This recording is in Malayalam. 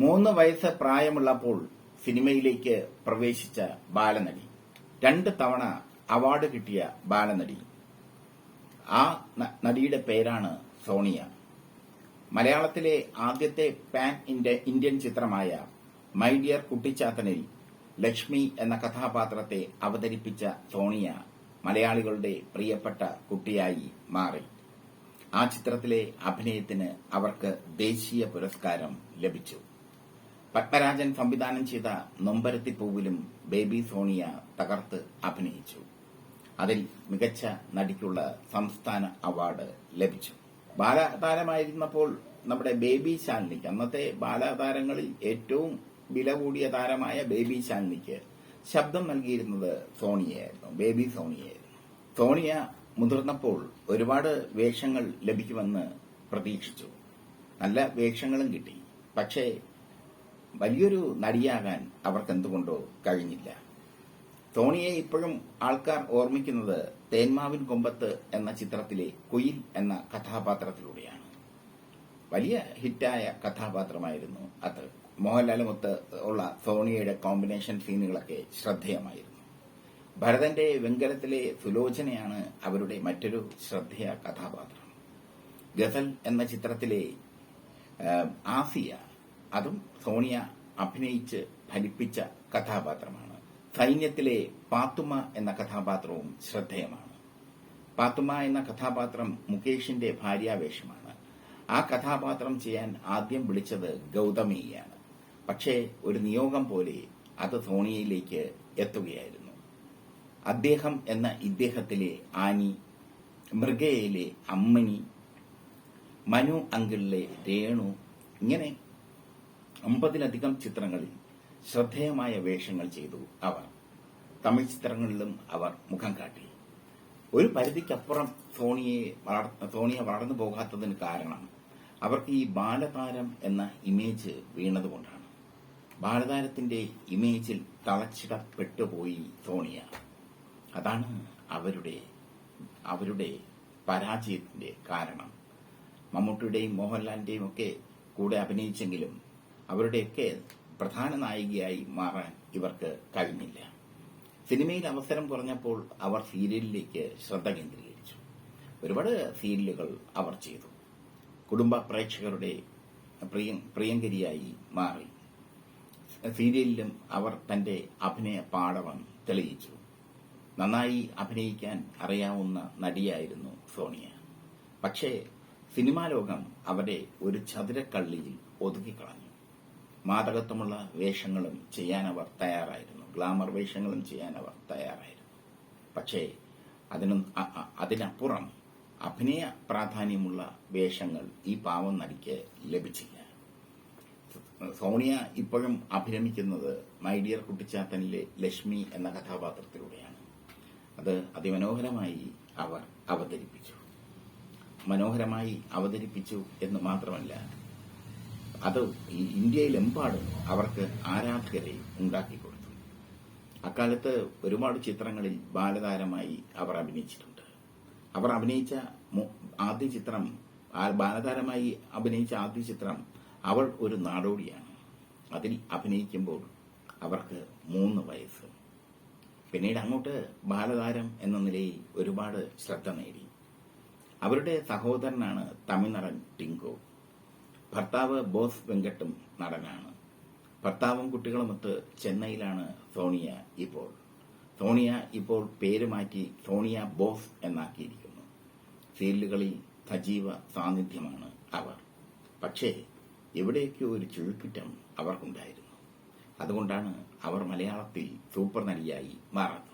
മൂന്ന് വയസ്സ് പ്രായമുള്ളപ്പോൾ സിനിമയിലേക്ക് പ്രവേശിച്ച ബാലനടി. രണ്ട് തവണ അവാർഡ് കിട്ടിയ ബാലനടി. ആ നടിയുടെ പേരാണ് സോണിയ. മലയാളത്തിലെ ആദ്യത്തെ പാൻ ഇന്ത്യ- ഇന്ത്യൻ ചിത്രമായ മൈ ഡിയർ കുട്ടിച്ചാത്തനിൽ ലക്ഷ്മി എന്ന കഥാപാത്രത്തെ അവതരിപ്പിച്ച സോണിയ മലയാളികളുടെ പ്രിയപ്പെട്ട കുട്ടിയായി മാറി. ആ ചിത്രത്തിലെ അഭിനയത്തിന് അവർക്ക് ദേശീയ പുരസ്കാരം ലഭിച്ചു. പത്മരാജൻ സംവിധാനം ചെയ്ത നൊമ്പരത്തിപ്പൂവിലും ബേബി സോണിയ തകർത്ത് അഭിനയിച്ചു. അതിൽ മികച്ച നടിക്കുള്ള സംസ്ഥാന അവാർഡ് ലഭിച്ചു. ബാലതാരമായിരുന്നപ്പോൾ നമ്മുടെ ബേബി ശാലിനിക്ക് അന്നത്തെ ബാലതാരങ്ങളിൽ ഏറ്റവും വില കൂടിയ താരമായ ബേബി ശാലിനിക്ക് ശബ്ദം നൽകിയിരുന്നത് സോണിയായിരുന്നു ബേബി സോണിയായിരുന്നു സോണിയ മുതിർന്നപ്പോൾ ഒരുപാട് വേഷങ്ങൾ ലഭിക്കുമെന്ന് പ്രതീക്ഷിച്ചു. നല്ല വേഷങ്ങളും കിട്ടി. പക്ഷേ വലിയൊരു നടിയാകാൻ അവർക്ക് എന്തുകൊണ്ടോ കഴിഞ്ഞില്ല. ടോണിയെ ഇപ്പോഴും ആൾക്കാർ ഓർമ്മിക്കുന്നത് തേന്മാവിൻ കൊമ്പത്ത് എന്ന ചിത്രത്തിലെ കുയിൽ എന്ന കഥാപാത്രത്തിലൂടെയാണ്. വലിയ ഹിറ്റായ കഥാപാത്രമായിരുന്നു അത്. മോഹൻലാലുമൊത്ത് ഉള്ള സോണിയയുടെ കോമ്പിനേഷൻ സീനുകളൊക്കെ ശ്രദ്ധേയമായിരുന്നു. ഭരതന്റെ വെങ്കലത്തിലെ സുലോചനയാണ് അവരുടെ മറ്റൊരു ശ്രദ്ധേയ കഥാപാത്രം. ഗസൽ എന്ന ചിത്രത്തിലെ ആസിയ അതും സോണിയ അഭിനയിച്ച് ഫലിപ്പിച്ച കഥാപാത്രമാണ്. സൈന്യത്തിലെ പാത്തുമ്മ എന്ന കഥാപാത്രവും ശ്രദ്ധേയമാണ്. പാത്തുമ്മ എന്ന കഥാപാത്രം മുകേഷിന്റെ ഭാര്യാവേഷമാണ്. ആ കഥാപാത്രം ചെയ്യാൻ ആദ്യം വിളിച്ചത് ഗൗതമിയാണ്. പക്ഷേ ഒരു നിയോഗം പോലെ അത് സോണിയയിലേക്ക് എത്തുകയായിരുന്നു. അദ്ദേഹം എന്ന ഇദ്ദേഹത്തിലെ ആനി മൃഗയിലെ അമ്മനി മനു അങ്കിളിലെ രേണു ഇങ്ങനെ അമ്പതിലധികം ചിത്രങ്ങളിൽ ശ്രദ്ധേയമായ വേഷങ്ങൾ ചെയ്തു അവർ. തമിഴ് ചിത്രങ്ങളിലും അവർ മുഖം കാട്ടി. ഒരു പരിധിക്കപ്പുറം സോണിയെ സോണിയ വളർന്നു പോകാത്തതിന് കാരണം അവർക്ക് ഈ ബാലതാരം എന്ന ഇമേജ് വീണതുകൊണ്ടാണ്. ബാലതാരത്തിന്റെ ഇമേജിൽ തളച്ചിടപ്പെട്ടുപോയി സോണിയ. അതാണ് അവരുടെ അവരുടെ പരാജയത്തിന്റെ കാരണം. മമ്മൂട്ടിയുടെയും മോഹൻലാലിന്റെയും ഒക്കെ കൂടെ അഭിനയിച്ചെങ്കിലും അവരുടെയൊക്കെ പ്രധാന നായികയായി മാറാൻ ഇവർക്ക് കഴിഞ്ഞില്ല. സിനിമയിൽ അവസരം കുറഞ്ഞപ്പോൾ അവർ സീരിയലിലേക്ക് ശ്രദ്ധ കേന്ദ്രീകരിച്ചു. ഒരുപാട് സീരിയലുകൾ അവർ ചെയ്തു. കുടുംബ പ്രേക്ഷകരുടെ പ്രിയങ്കരിയായി മാറി. സീരിയലിലും അവർ തന്റെ അഭിനയ പാടവം തെളിയിച്ചു. നന്നായി അഭിനയിക്കാൻ അറിയാവുന്ന നടിയായിരുന്നു സോണിയ. പക്ഷേ സിനിമാ ലോകം അവരെ ഒരു ചതുരക്കള്ളിയിൽ ഒതുക്കിക്കളഞ്ഞു. മാതകത്വമുള്ള വേഷങ്ങളും ചെയ്യാൻ അവർ തയ്യാറായിരുന്നു. ഗ്ലാമർ വേഷങ്ങളും ചെയ്യാൻ അവർ തയ്യാറായിരുന്നു. പക്ഷേ അതിനും അതിനപ്പുറം അഭിനയ പ്രാധാന്യമുള്ള വേഷങ്ങൾ ഈ പാവം നടിക്ക് ലഭിച്ചില്ല. സോണിയ ഇപ്പോഴും അഭിനമിക്കുന്നത് മൈ ഡിയർ കുട്ടിച്ചാത്തനിലെ ലക്ഷ്മി എന്ന കഥാപാത്രത്തിലൂടെയാണ്. അത് അതിമനോഹരമായി അവർ അവതരിപ്പിച്ചു. മനോഹരമായി അവതരിപ്പിച്ചു എന്ന് മാത്രമല്ല അത് ഇന്ത്യയിലെമ്പാടും അവർക്ക് ആരാധകരെ ഉണ്ടാക്കി കൊടുത്തു. അക്കാലത്ത് ഒരുപാട് ചിത്രങ്ങളിൽ ബാലതാരമായി അവർ അഭിനയിച്ചിട്ടുണ്ട്. അവർ അഭിനയിച്ച ആദ്യ ചിത്രം ബാലതാരമായി അഭിനയിച്ച ആദ്യ ചിത്രം അവൾ ഒരു നാടോടിയാണ്. അതിൽ അഭിനയിക്കുമ്പോൾ അവർക്ക് മൂന്ന് വയസ്സ്. പിന്നീട് അങ്ങോട്ട് ബാലതാരം എന്ന നിലയിൽ ഒരുപാട് ശ്രദ്ധ നേടി. അവരുടെ സഹോദരനാണ് തമിഴ്നടൻ ടിങ്കു. ഭർത്താവ് ബോസ് വെങ്കട്ടും നടനാണ്. ഭർത്താവും കുട്ടികളുമൊത്ത് ചെന്നൈയിലാണ് സോണിയ ഇപ്പോൾ. സോണിയ ഇപ്പോൾ പേര് മാറ്റി സോണിയ ബോസ് എന്നാക്കിയിരിക്കുന്നു. സീരിയലുകളിൽ സജീവ സാന്നിധ്യമാണ് അവർ. പക്ഷേ എവിടെയൊക്കെയോ ഒരു ചുഴിക്കുറ്റം അവർക്കുണ്ടായിരുന്നു. അതുകൊണ്ടാണ് അവർ മലയാളത്തിൽ സൂപ്പർ നടിയായി മാറാത്തത്